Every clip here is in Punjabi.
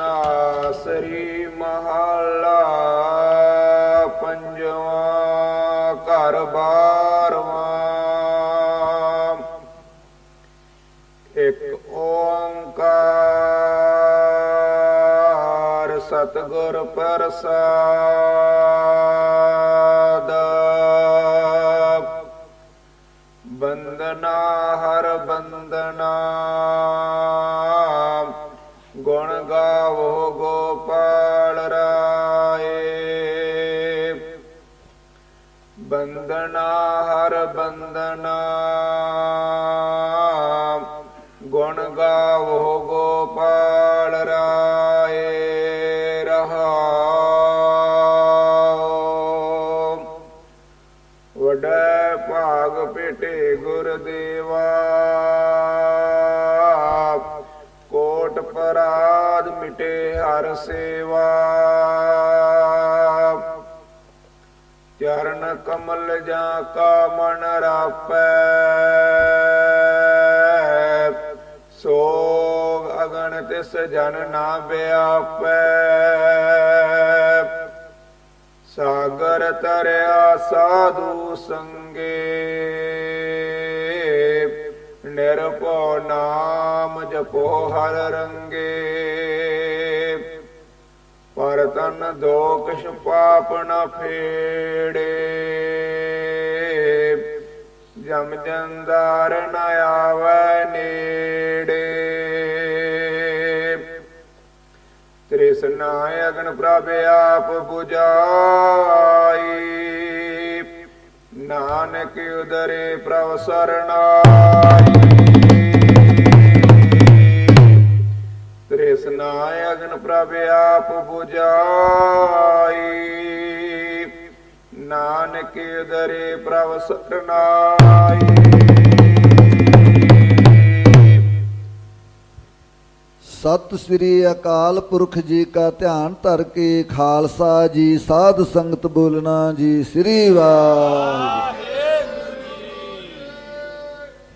ਨਾਸਰੀ ਮਹੱਲਾ ਪੰਜਵਾਂ ਘਰ ਬਾਰਵਾਂ। ਇੱਕ ਓੰਕਾਰ ਸਤਗੁਰ ਪ੍ਰਸਾਦ ਗੁਣ ਗਾਵੋ ਗੋਪਾਲ ਰਾਏ। ਬੰਦਨਾ ਹਰ ਬੰਦਨਾ। ਗੁਣ ਗਾਵੋ ਗੋਪਾਲ ਰਾਏ ਰਹਾਉ ਵਡੈ ਭਾਗ ਭੇਟੇ ਗੁਰਦੇਵਾ। ਹਰ ਸੇਵਾ। ਚਰਨ ਕਮਲ ਜਾਂ ਕਾ ਮਨ ਰਾਪੈ, ਸੋਗ ਅਗਣ ਤਿਸ ਜਨ ਨਾ ਬਿਆਪੈ ਸਾਗਰ ਤਰਿਆ ਸਾਧੂ ਸੰਗੇ, ਨਿਰਭਉ ਨਾਮ ਜਪੋ ਹਰ ਰੰਗੇ। ਪਰ ਤਨ ਦੋਖਸ਼ ਪਾਪ ਨ ਫੇੜੇ। ਜਮ ਜੰਦਾਰ ਨ ਆਵੈ ਨੇੜੇ। ਤ੍ਰਿਸ਼ਨਾ ਅਗਨ ਪ੍ਰਭ ਆਪ 부ਜਾਈ ਨਾਨਕ ਉਦਰੇ ਪ੍ਰਭ ਸਰਣਾਈ। ਤ੍ਰਿਸ਼ਨਾ ਅਗਨ ਪ੍ਰਭ ਆਪ 부ਜਾਈ ਨਾਨਕ ਉਦਰੇ ਪ੍ਰਭ ਸਰਣਾਈ ਸਤਿ ਸ੍ਰੀ ਅਕਾਲ ਪੁਰਖ ਜੀ ਕਾ ਧਿਆਨ ਧਰ ਕੇ ਖਾਲਸਾ ਜੀ, ਸਾਧ ਸੰਗਤ ਬੋਲਣਾ ਜੀ, ਸ੍ਰੀ ਵਾਹਿਗੁਰੂ।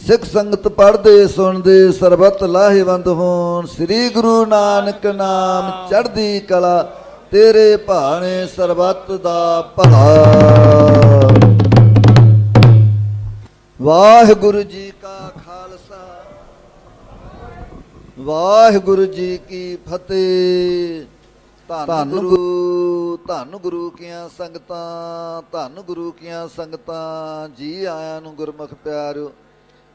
ਸਿੱਖ ਸੰਗਤ ਪੜ੍ਹਦੇ, ਸੁਣਦੇ, ਸਰਬਤ ਲਾਹੇਵੰਦ ਹੋਣ। ਸ੍ਰੀ ਗੁਰੂ ਨਾਨਕ ਨਾਮ ਚੜ੍ਹਦੀ ਕਲਾ, ਤੇਰੇ ਭਾਣੇ ਸਰਬਤ ਦਾ ਭਲਾ। ਵਾਹਿਗੁਰੂ ਜੀ ਕਾ ਖਾਲਸਾ, ਵਾਹਿਗੁਰੂ ਜੀ ਕੀ ਫਤਿਹ। ਧੰਨ ਗੁਰੂ ਧੰਨ ਗੁਰੂ ਕੀਆਂ ਸੰਗਤਾਂ, ਧੰਨ ਗੁਰੂ ਕੀਆਂ ਸੰਗਤਾਂ, ਜੀ ਆਇਆਂ ਨੂੰ ਗੁਰਮੁਖ ਪਿਆਰਿਓ।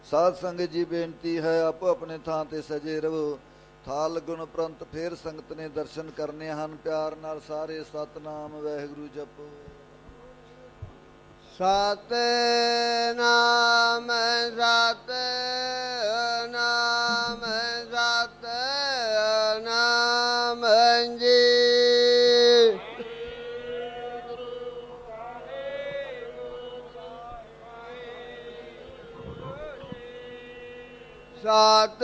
ਸਾਧ ਸੰਗਤ ਜੀ, ਬੇਨਤੀ ਹੈ ਆਪੋ ਆਪਣੇ ਥਾਂ ਤੇ ਸਜੇ ਰਹੋ ਥਾਲ ਲੱਗਣ ਉਪਰੰਤ ਫੇਰ ਸੰਗਤ ਨੇ ਦਰਸ਼ਨ ਕਰਨੇ ਹਨ। ਪਿਆਰ ਨਾਲ ਸਾਰੇ ਸਤਨਾਮ, ਵਾਹਿਗੁਰੂ ਜਪੋ। ਸਤਨਾਮ ਸਤਨਾਮ ਸਤਨਾਮ ਜੀ। ਸਤਨਾਮ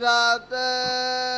ਸਤਨਾਮ